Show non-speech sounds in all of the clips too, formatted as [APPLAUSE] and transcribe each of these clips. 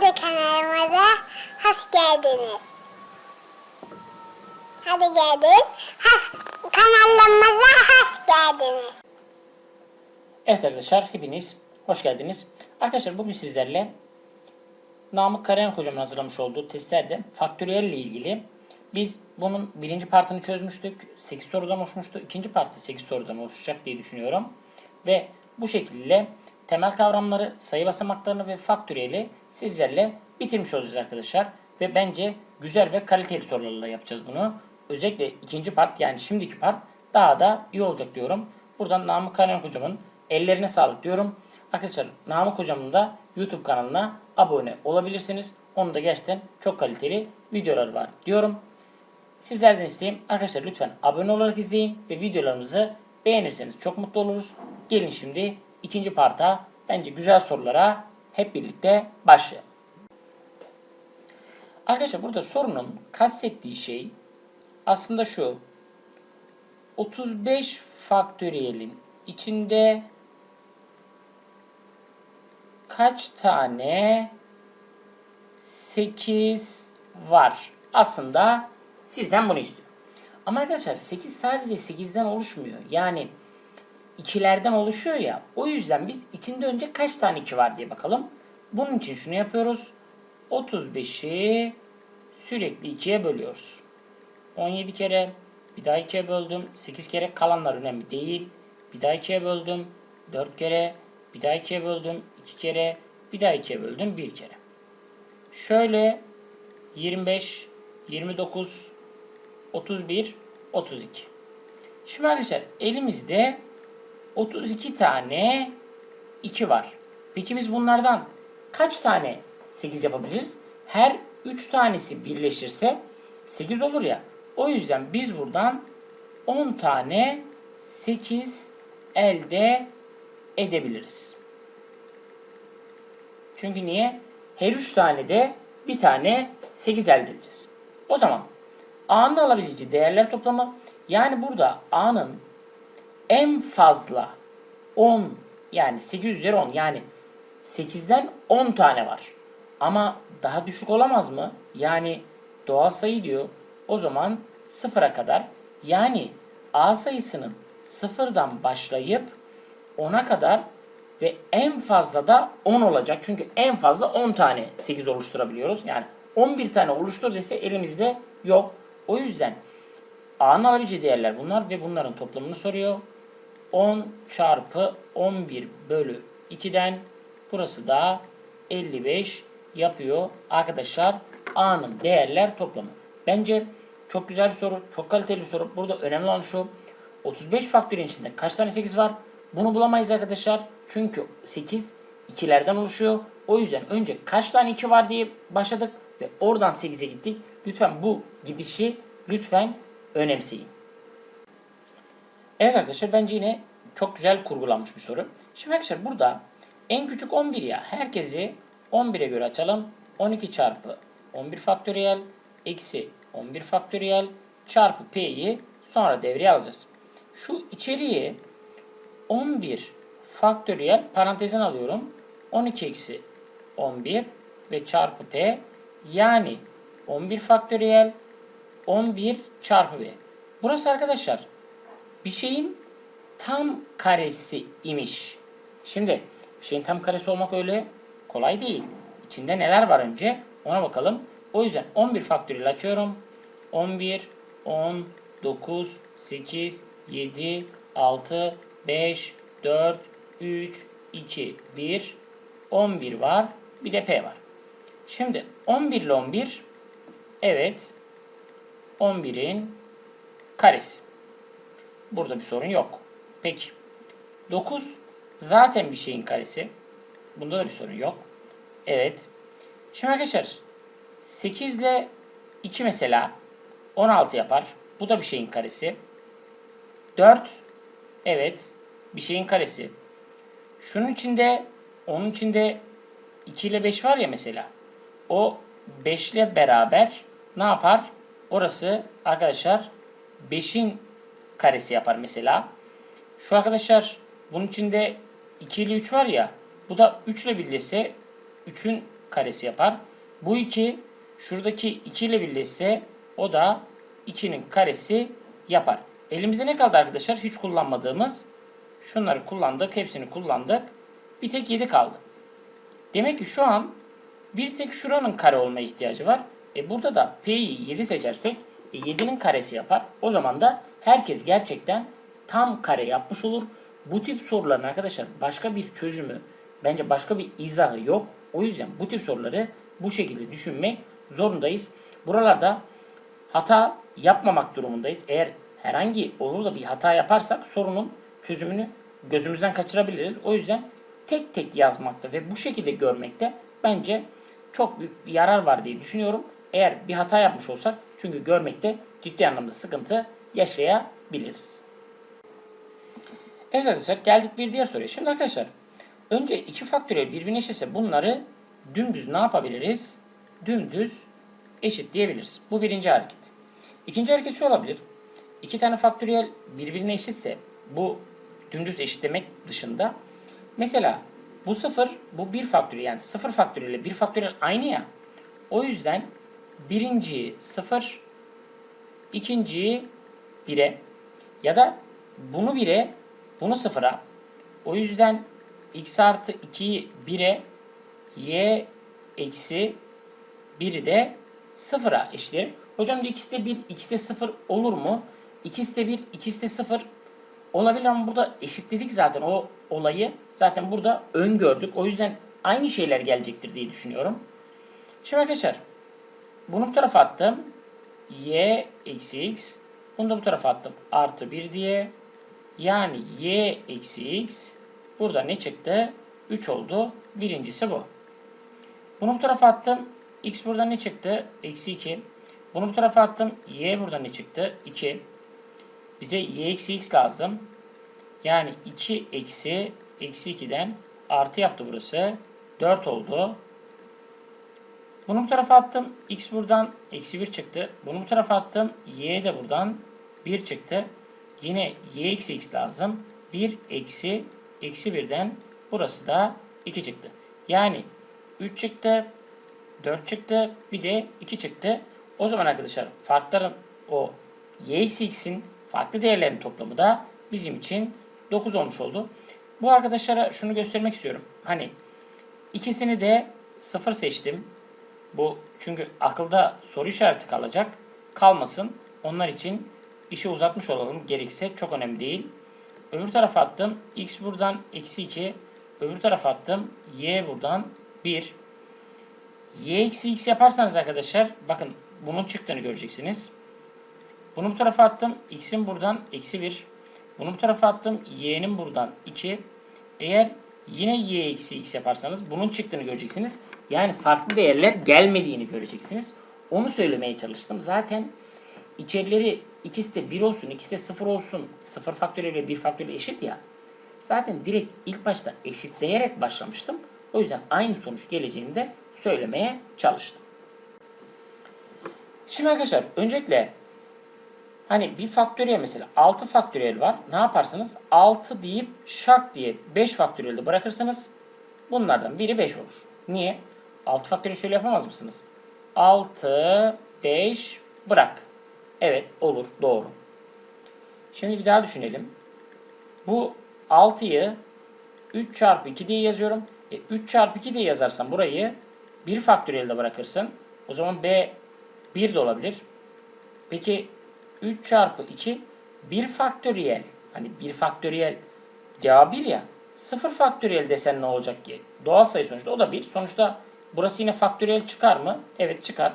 Hadi kanalımıza hoş geldiniz. Hadi gelin. Has, kanalımıza hoş geldiniz. Evet arkadaşlar hepiniz hoş geldiniz. Arkadaşlar bugün sizlerle Namık Karayan hocamın hazırlamış olduğu testlerde faktöriyel ile ilgili biz bunun birinci partını çözmüştük. 8 sorudan oluşmuştu. İkinci parti 8 sorudan oluşacak diye düşünüyorum. Ve bu şekilde temel kavramları, sayı basamaklarını ve faktöriyeli sizlerle bitirmiş olacağız arkadaşlar. Ve bence güzel ve kaliteli sorularla yapacağız bunu. Özellikle ikinci part yani şimdiki part daha da iyi olacak diyorum. Buradan Namık Karayan hocamın ellerine sağlık diyorum. Arkadaşlar Namık hocamın da YouTube kanalına abone olabilirsiniz. Onun da gerçekten çok kaliteli videoları var diyorum. Sizlerden isteğim arkadaşlar lütfen abone olarak izleyin ve videolarımızı beğenirseniz çok mutlu oluruz. Gelin şimdi ikinci parta bence güzel sorulara hep birlikte başlayalım. Arkadaşlar burada sorunun kastettiği şey aslında şu. 35 faktöriyelin içinde kaç tane 8 var? Aslında sizden bunu istiyor. Ama arkadaşlar 8 sadece 8'den oluşmuyor. Yani ikilerden oluşuyor ya. O yüzden biz içinde önce kaç tane 2 var diye bakalım. Bunun için şunu yapıyoruz. 35'i sürekli 2'ye bölüyoruz. 17 kere bir daha 2'ye böldüm. 8 kere kalanlar önemli değil. Bir daha 2'ye böldüm. 4 kere bir daha 2'ye böldüm. 2 kere bir daha 2'ye böldüm. 1 kere. Şöyle 25, 29, 31, 32. Şimdi arkadaşlar elimizde 32 tane 2 var. Peki biz bunlardan kaç tane 8 yapabiliriz? Her 3 tanesi birleşirse 8 olur ya. O yüzden biz buradan 10 tane 8 elde edebiliriz. Çünkü niye? Her 3 tane de bir tane 8 elde edeceğiz. O zaman A'nın alabileceği değerler toplamı yani burada A'nın en fazla 10 yani 8 üzeri 10 yani 8'den 10 tane var. Ama daha düşük olamaz mı? Yani doğal sayı diyor. O zaman sıfıra kadar yani A sayısının sıfırdan başlayıp 10'a kadar ve en fazla da 10 olacak. Çünkü en fazla 10 tane 8 oluşturabiliyoruz. Yani 11 tane oluştur dese elimizde yok. O yüzden A'nın alabileceği değerler bunlar ve bunların toplamını soruyor. 10 çarpı 11 bölü 2'den burası da 55 yapıyor arkadaşlar A'nın değerler toplamı. Bence çok güzel bir soru, çok kaliteli bir soru. Burada önemli olan şu. 35 faktörün içinde kaç tane 8 var? Bunu bulamayız arkadaşlar. Çünkü 8 ikilerden oluşuyor. O yüzden önce kaç tane 2 var diye başladık ve oradan 8'e gittik. Lütfen bu gidişi lütfen önemseyin. Evet arkadaşlar bence yine çok güzel kurgulanmış bir soru. Şimdi arkadaşlar burada en küçük 11 ya. Herkesi 11'e göre açalım. 12 çarpı 11 faktöriyel eksi 11 faktöriyel çarpı p'yi sonra devreye alacağız. Şu içeriği 11 faktöriyel parantezin alıyorum. 12 eksi 11 ve çarpı p yani 11 faktöriyel 11 çarpı b. Burası arkadaşlar bir şeyin tam karesi imiş. Şimdi bir şeyin tam karesi olmak öyle kolay değil. İçinde neler var önce ona bakalım. O yüzden 11 faktöriyel açıyorum. 11, 10, 9, 8, 7, 6, 5, 4, 3, 2, 1, 11 var. Bir de P var. Şimdi 11 ile 11 evet 11'in karesi. Burada bir sorun yok. Peki 9 zaten bir şeyin karesi. Bunda da bir sorun yok. Evet. Şimdi arkadaşlar 8 ile 2 mesela 16 yapar. Bu da bir şeyin karesi. 4 evet bir şeyin karesi. Şunun içinde onun içinde 2 ile 5 var ya mesela. O 5 ile beraber ne yapar? Orası arkadaşlar 5'in karesi yapar mesela. Şu arkadaşlar bunun içinde 2 ile 3 var ya. Bu da 3 ile birleşse 3'ün karesi yapar. Bu 2 şuradaki 2 ile birleşse o da 2'nin karesi yapar. Elimizde ne kaldı arkadaşlar? Hiç kullanmadığımız. Şunları kullandık. Hepsini kullandık. Bir tek 7 kaldı. Demek ki şu an bir tek şuranın kare olma ihtiyacı var. E burada da P'yi 7 seçersek e 7'nin karesi yapar. O zaman da herkes gerçekten tam kare yapmış olur. Bu tip soruların arkadaşlar başka bir çözümü, bence başka bir izahı yok. O yüzden bu tip soruları bu şekilde düşünmek zorundayız. Buralarda hata yapmamak durumundayız. Eğer herhangi olur da bir hata yaparsak sorunun çözümünü gözümüzden kaçırabiliriz. O yüzden tek tek yazmakta ve bu şekilde görmekte bence çok büyük bir yarar var diye düşünüyorum. Eğer bir hata yapmış olsak çünkü görmekte ciddi anlamda sıkıntı yaşayabiliriz. Evet arkadaşlar geldik bir diğer soruya. Şimdi arkadaşlar önce iki faktöriyel birbirine eşitse bunları dümdüz ne yapabiliriz? Dümdüz eşit diyebiliriz. Bu birinci hareket. İkinci hareket şu olabilir. İki tane faktöriyel birbirine eşitse bu dümdüz eşitlemek dışında mesela bu sıfır bu bir faktöriyel yani sıfır faktöriyel ile bir faktöriyel aynı ya. O yüzden birinciyi sıfır ikinciyi 1'e ya da bunu 1'e bunu 0'a. O yüzden x artı 2'yi 1'e y eksi 1'i de 0'a eşitlerim. Hocam diyor ikisi de 1, ikisi de 0 olur mu? İkisi de 1, ikisi de 0 olabilir ama burada eşitledik zaten o olayı. Zaten burada öngördük. O yüzden aynı şeyler gelecektir diye düşünüyorum. Şimdi arkadaşlar bunu bu tarafa attım. y eksi x. Bunu da bu tarafa attım. Artı 1 diye. Yani y eksi x. Burada ne çıktı? 3 oldu. Birincisi bu. Bunu bu tarafa attım. x burada ne çıktı? Eksi 2. Bunu bu tarafa attım. y burada ne çıktı? 2. Bize y eksi x lazım. Yani 2 eksi eksi 2'den artı yaptı burası. 4 oldu. Bunu bu tarafa attım. X buradan eksi 1 çıktı. Bunu bu tarafa attım. Y de buradan 1 çıktı. Yine y eksi x lazım. 1 eksi eksi 1'den burası da 2 çıktı. Yani 3 çıktı. 4 çıktı. Bir de 2 çıktı. O zaman arkadaşlar farkların o y eksi x'in farklı değerlerin toplamı da bizim için 9 olmuş oldu. Bu arkadaşlara şunu göstermek istiyorum. Hani ikisini de 0 seçtim. Bu çünkü akılda soru işareti kalacak. Kalmasın. Onlar için işi uzatmış olalım. Gerekse çok önemli değil. Öbür tarafa attım. X buradan eksi 2. Öbür tarafa attım. Y buradan 1. Y eksi X yaparsanız arkadaşlar bakın bunun çıktığını göreceksiniz. Bunu bu tarafa attım. X'in buradan eksi 1. Bunu bu tarafa attım. Y'nin buradan 2. Eğer yine y eksi x yaparsanız bunun çıktığını göreceksiniz. Yani farklı değerler gelmediğini göreceksiniz. Onu söylemeye çalıştım. Zaten içerileri ikisi de 1 olsun, ikisi de 0 olsun. 0 faktöriyel 1 faktöriyel eşit ya. Zaten direkt ilk başta eşitleyerek başlamıştım. O yüzden aynı sonuç geleceğini de söylemeye çalıştım. Şimdi arkadaşlar öncelikle Hani bir faktöriyel mesela 6 faktöriyel var. Ne yaparsınız? 6 deyip şak diye 5 faktöriyelde bırakırsanız bunlardan biri 5 olur. Niye? 6 faktöriyel şöyle yapamaz mısınız? 6, 5 bırak. Evet olur doğru. Şimdi bir daha düşünelim. Bu 6'yı 3 çarpı 2 diye yazıyorum. E, 3 çarpı 2 diye yazarsam burayı 1 faktöriyelde bırakırsın. O zaman B 1 de olabilir. Peki 3 çarpı 2 1 faktöriyel. Hani 1 faktöriyel cevabı 1 ya. 0 faktöriyel desen ne olacak ki? Doğal sayı sonuçta o da 1. Sonuçta burası yine faktöriyel çıkar mı? Evet çıkar.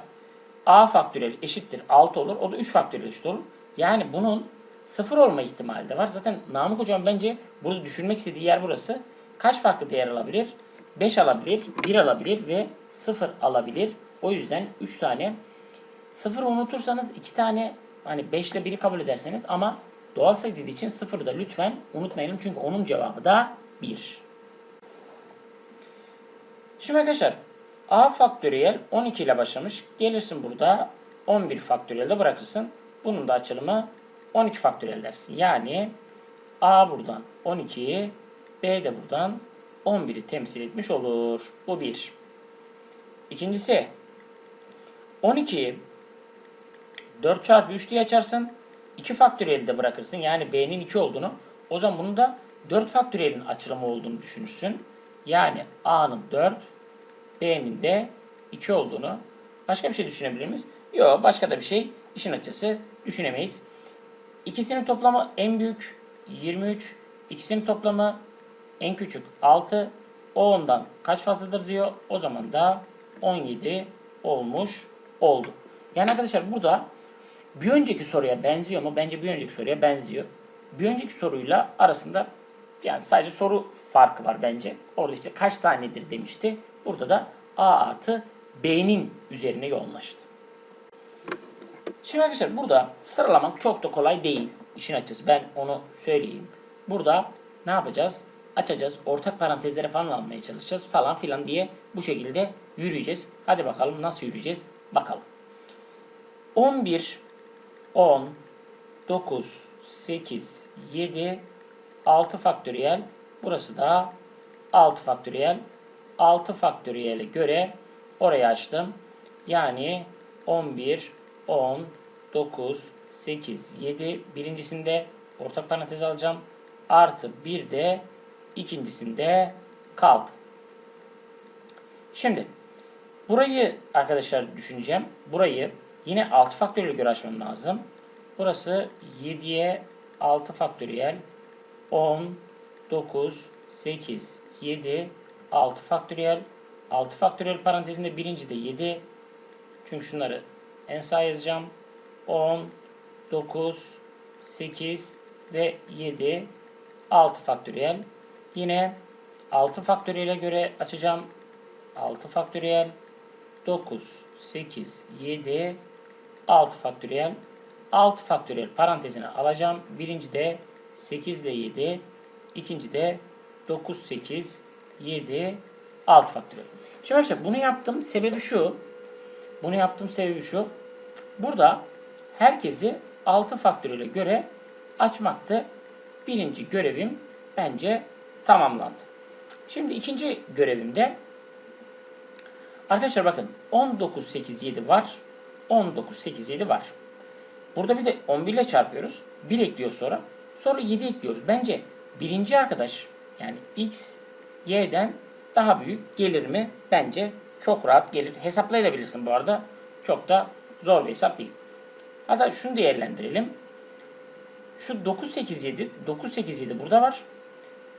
A faktöriyel eşittir 6 olur. O da 3 faktöriyel eşit olur. Yani bunun 0 olma ihtimali de var. Zaten Namık Hocam bence burada düşünmek istediği yer burası. Kaç farklı değer alabilir? 5 alabilir, 1 alabilir ve 0 alabilir. O yüzden 3 tane 0 unutursanız 2 tane Hani 5 ile 1'i kabul ederseniz ama doğal sayı dediği için 0'ı da lütfen unutmayalım. Çünkü onun cevabı da 1. Şimdi arkadaşlar a faktöriyel 12 ile başlamış. Gelirsin burada 11 faktöriyel de bırakırsın. Bunun da açılımı 12 faktöriyel dersin. Yani a buradan 12'yi b de buradan 11'i temsil etmiş olur. Bu 1. İkincisi 12'yi 4 çarpı 3 diye açarsın. 2 faktöriyeli de bırakırsın. Yani b'nin 2 olduğunu. O zaman bunun da 4 faktöriyelin açılımı olduğunu düşünürsün. Yani a'nın 4, b'nin de 2 olduğunu. Başka bir şey düşünebilir miyiz? Yok başka da bir şey işin açısı düşünemeyiz. İkisinin toplamı en büyük 23. İkisinin toplamı en küçük 6. O ondan kaç fazladır diyor. O zaman da 17 olmuş oldu. Yani arkadaşlar burada bir önceki soruya benziyor mu? Bence bir önceki soruya benziyor. Bir önceki soruyla arasında yani sadece soru farkı var bence. Orada işte kaç tanedir demişti. Burada da A artı B'nin üzerine yoğunlaştı. Şimdi arkadaşlar burada sıralamak çok da kolay değil. İşin açısı ben onu söyleyeyim. Burada ne yapacağız? Açacağız. Ortak parantezlere falan almaya çalışacağız falan filan diye bu şekilde yürüyeceğiz. Hadi bakalım nasıl yürüyeceğiz? Bakalım. 11, 10, 9, 8, 7, 6 faktöriyel. Burası da 6 faktöriyel. 6 faktöriyele göre orayı açtım. Yani 11, 10, 9, 8, 7 birincisinde ortak parantez alacağım. Artı 1 de ikincisinde kaldı. Şimdi burayı arkadaşlar düşüneceğim. Burayı yine 6 faktöriyel göre açmam lazım. Burası 7'ye 6 faktöriyel 10, 9, 8, 7, 6 faktöriyel 6 faktöriyel parantezinde birinci de 7. Çünkü şunları en sağ yazacağım. 10, 9, 8 ve 7 6 faktöriyel. Yine 6 faktöriyele göre açacağım. 6 faktöriyel 9, 8, 7 6 faktöriyel 6 faktöriyel parantezine alacağım. Birinci de 8 ile 7. ikinci de 9, 8, 7, 6 faktöriyel. Şimdi arkadaşlar bunu yaptım. Sebebi şu. Bunu yaptım sebebi şu. Burada herkesi 6 faktöriyele göre açmaktı. Birinci görevim bence tamamlandı. Şimdi ikinci görevimde arkadaşlar bakın 19, 8, 7 var. 19, 8, 7 var. Burada bir de 11 ile çarpıyoruz. 1 ekliyor sonra. Sonra 7 ekliyoruz. Bence birinci arkadaş yani x, y'den daha büyük gelir mi? Bence çok rahat gelir. Hesaplayabilirsin bu arada. Çok da zor bir hesap değil. Hatta şunu değerlendirelim. Şu 9, 8, 7. 9, 8, 7 burada var.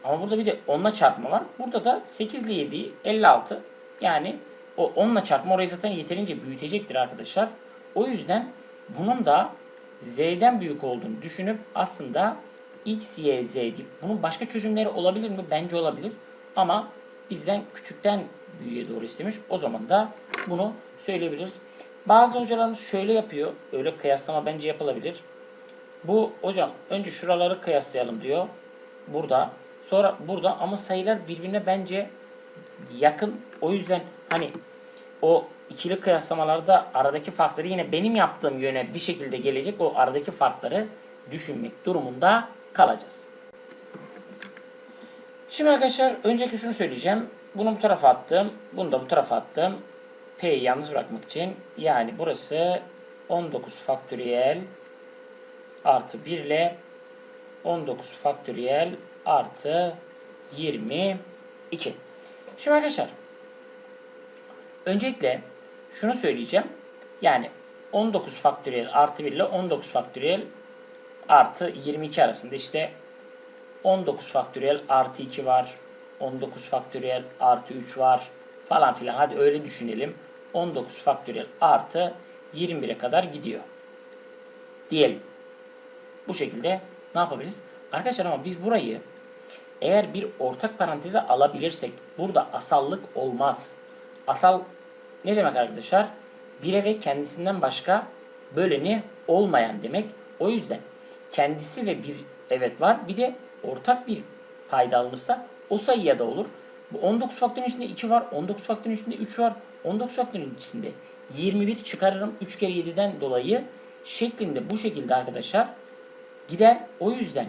Ama burada bir de 10'la çarpma var. Burada da 8 ile 7'yi 56. Yani o 10'la çarpma orayı zaten yeterince büyütecektir arkadaşlar. O yüzden bunun da z'den büyük olduğunu düşünüp aslında x, y, z deyip bunun başka çözümleri olabilir mi? Bence olabilir. Ama bizden küçükten büyüğe doğru istemiş. O zaman da bunu söyleyebiliriz. Bazı hocalarımız şöyle yapıyor. Öyle kıyaslama bence yapılabilir. Bu hocam önce şuraları kıyaslayalım diyor. Burada. Sonra burada ama sayılar birbirine bence yakın. O yüzden hani o ikili kıyaslamalarda aradaki farkları yine benim yaptığım yöne bir şekilde gelecek. O aradaki farkları düşünmek durumunda kalacağız. Şimdi arkadaşlar önceki şunu söyleyeceğim. Bunu bu tarafa attım. Bunu da bu tarafa attım. P'yi yalnız bırakmak için. Yani burası 19 faktöriyel artı 1 ile 19 faktöriyel artı 22. Şimdi arkadaşlar öncelikle şunu söyleyeceğim. Yani 19 faktöriyel artı 1 ile 19 faktöriyel artı 22 arasında işte 19 faktöriyel artı 2 var. 19 faktöriyel artı 3 var falan filan. Hadi öyle düşünelim. 19 faktöriyel artı 21'e kadar gidiyor. Diyelim. Bu şekilde ne yapabiliriz? Arkadaşlar ama biz burayı eğer bir ortak paranteze alabilirsek burada asallık olmaz. Asal ne demek arkadaşlar? Bire ve kendisinden başka böleni olmayan demek. O yüzden kendisi ve bir evet var. Bir de ortak bir payda alınırsa o sayıya da olur. Bu 19 faktörün içinde 2 var. 19 faktörün içinde 3 var. 19 faktörün içinde 21 çıkarırım 3 kere 7'den dolayı şeklinde bu şekilde arkadaşlar gider. O yüzden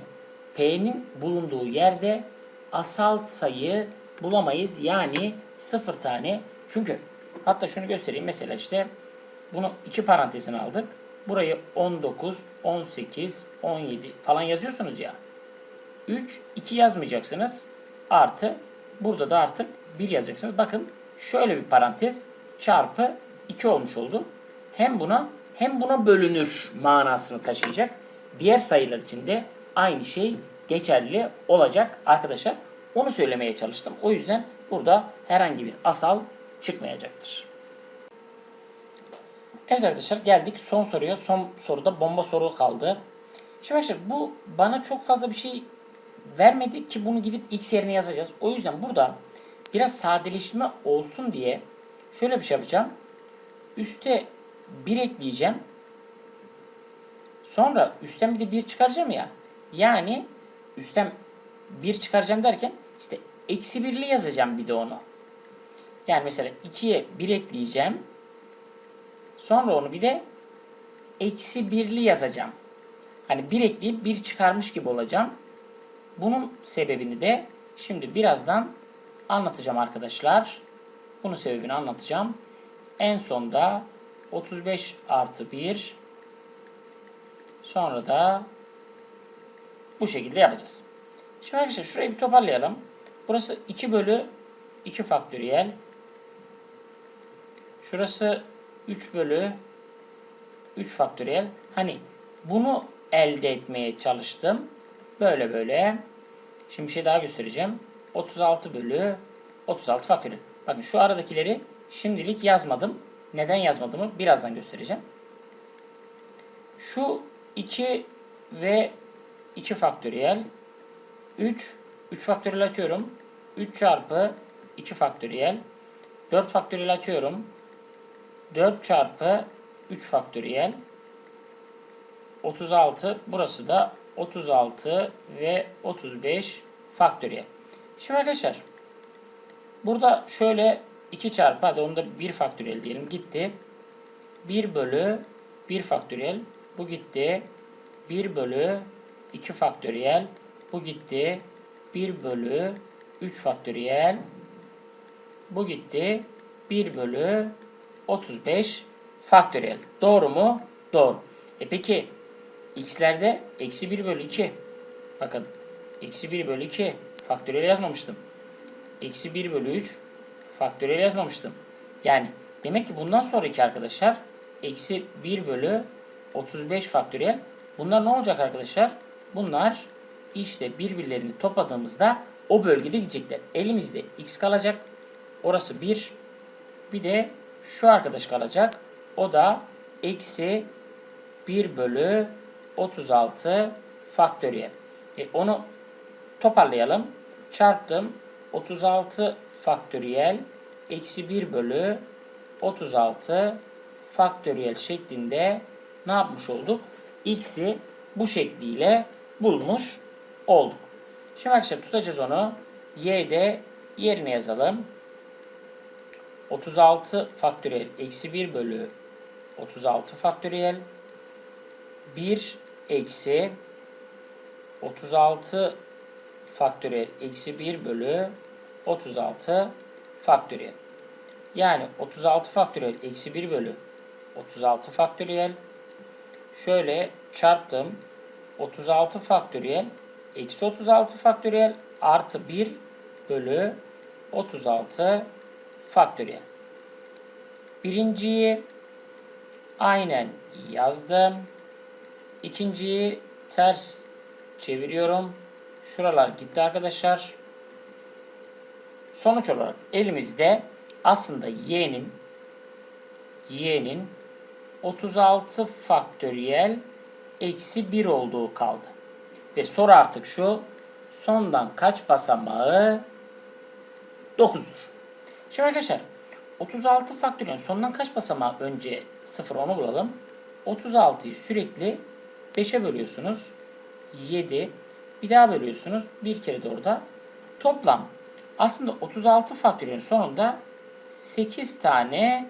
P'nin bulunduğu yerde asal sayı bulamayız. Yani 0 tane. Çünkü Hatta şunu göstereyim. Mesela işte bunu iki parantezine aldık. Burayı 19, 18, 17 falan yazıyorsunuz ya. 3, 2 yazmayacaksınız. Artı burada da artık 1 yazacaksınız. Bakın şöyle bir parantez çarpı 2 olmuş oldu. Hem buna hem buna bölünür manasını taşıyacak. Diğer sayılar için de aynı şey geçerli olacak arkadaşlar. Onu söylemeye çalıştım. O yüzden burada herhangi bir asal çıkmayacaktır. Evet arkadaşlar geldik son soruya. Son soruda bomba soru kaldı. Şimdi arkadaşlar bu bana çok fazla bir şey vermedi ki bunu gidip x yerine yazacağız. O yüzden burada biraz sadeleşme olsun diye şöyle bir şey yapacağım. Üste 1 ekleyeceğim. Sonra üstten bir de 1 çıkaracağım ya. Yani üstten 1 çıkaracağım derken işte eksi 1'li yazacağım bir de onu. Yani mesela 2'ye 1 ekleyeceğim. Sonra onu bir de eksi 1'li yazacağım. Hani 1 ekleyip 1 çıkarmış gibi olacağım. Bunun sebebini de şimdi birazdan anlatacağım arkadaşlar. Bunun sebebini anlatacağım. En sonda 35 artı 1 sonra da bu şekilde yapacağız. Şimdi arkadaşlar şurayı bir toparlayalım. Burası 2 bölü 2 faktöriyel. Şurası 3 bölü 3 faktöriyel. Hani bunu elde etmeye çalıştım. Böyle böyle. Şimdi bir şey daha göstereceğim. 36 bölü 36 faktöriyel. Bakın şu aradakileri şimdilik yazmadım. Neden yazmadığımı birazdan göstereceğim. Şu 2 ve 2 faktöriyel 3 3 faktöriyel açıyorum. 3 çarpı 2 faktöriyel 4 faktöriyel açıyorum. 4 çarpı 3 faktöriyel 36 burası da 36 ve 35 faktöriyel. Şimdi arkadaşlar burada şöyle 2 çarpı hadi onu da 1 faktöriyel diyelim gitti. 1 bölü 1 faktöriyel bu gitti. 1 bölü 2 faktöriyel bu gitti. 1 bölü 3 faktöriyel bu gitti. 1 bölü 35 faktöriyel. Doğru mu? Doğru. E peki x'lerde eksi 1 bölü 2. Bakın eksi 1 bölü 2 faktöriyel yazmamıştım. Eksi 1 bölü 3 faktöriyel yazmamıştım. Yani demek ki bundan sonraki arkadaşlar eksi 1 bölü 35 faktöriyel. Bunlar ne olacak arkadaşlar? Bunlar işte birbirlerini topladığımızda o bölgede gidecekler. Elimizde x kalacak. Orası 1. Bir de şu arkadaş kalacak. O da eksi 1 bölü 36 faktöriyel. E onu toparlayalım. Çarptım. 36 faktöriyel eksi 1 bölü 36 faktöriyel şeklinde ne yapmış olduk? X'i bu şekliyle bulmuş olduk. Şimdi arkadaşlar tutacağız onu. Y'de yerine yazalım. 36 faktöriyel eksi 1 bölü 36 faktöriyel 1 eksi 36 faktöriyel eksi 1 bölü 36 faktöriyel. Yani 36 faktöriyel eksi 1 bölü 36 faktöriyel. Şöyle çarptım. 36 faktöriyel eksi 36 faktöriyel artı 1 bölü 36 faktöriyel. Birinciyi aynen yazdım. İkinciyi ters çeviriyorum. Şuralar gitti arkadaşlar. Sonuç olarak elimizde aslında y'nin y'nin 36 faktöriyel eksi 1 olduğu kaldı. Ve soru artık şu. Sondan kaç basamağı 9'dur. Şimdi arkadaşlar 36 faktöriyel sondan kaç basamağı önce 0 onu bulalım. 36'yı sürekli 5'e bölüyorsunuz. 7. Bir daha bölüyorsunuz. Bir kere de orada. Toplam aslında 36 faktöriyelin sonunda 8 tane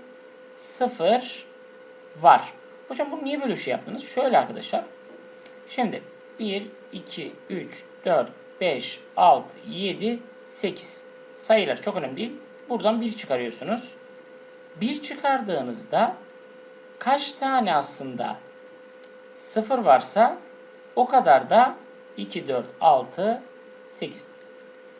0 var. Hocam bunu niye böyle bir şey yaptınız? Şöyle arkadaşlar. Şimdi 1, 2, 3, 4, 5, 6, 7, 8 sayılar çok önemli değil. Buradan 1 çıkarıyorsunuz. 1 çıkardığınızda kaç tane aslında 0 varsa o kadar da 2, 4, 6, 8.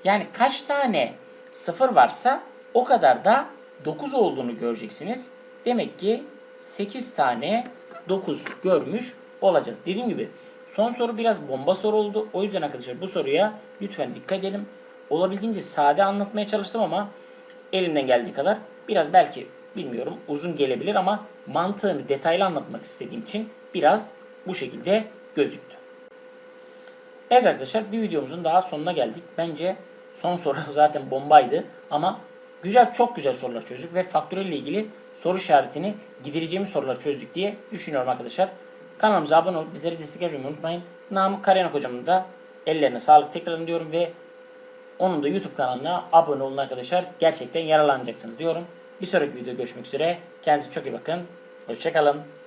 Yani kaç tane 0 varsa o kadar da 9 olduğunu göreceksiniz. Demek ki 8 tane 9 görmüş olacağız. Dediğim gibi son soru biraz bomba soru oldu. O yüzden arkadaşlar bu soruya lütfen dikkat edelim. Olabildiğince sade anlatmaya çalıştım ama elimden geldiği kadar biraz belki bilmiyorum uzun gelebilir ama mantığını detaylı anlatmak istediğim için biraz bu şekilde gözüktü. Evet arkadaşlar bir videomuzun daha sonuna geldik. Bence son soru [LAUGHS] zaten bombaydı ama güzel çok güzel sorular çözdük ve faktörel ile ilgili soru işaretini gidereceğimiz sorular çözdük diye düşünüyorum arkadaşlar. Kanalımıza abone olup bizleri desteklemeyi unutmayın. Namık Karayanak hocamın da ellerine sağlık tekrardan diyorum ve onun da YouTube kanalına abone olun arkadaşlar. Gerçekten yararlanacaksınız diyorum. Bir sonraki videoda görüşmek üzere. Kendinize çok iyi bakın. Hoşçakalın.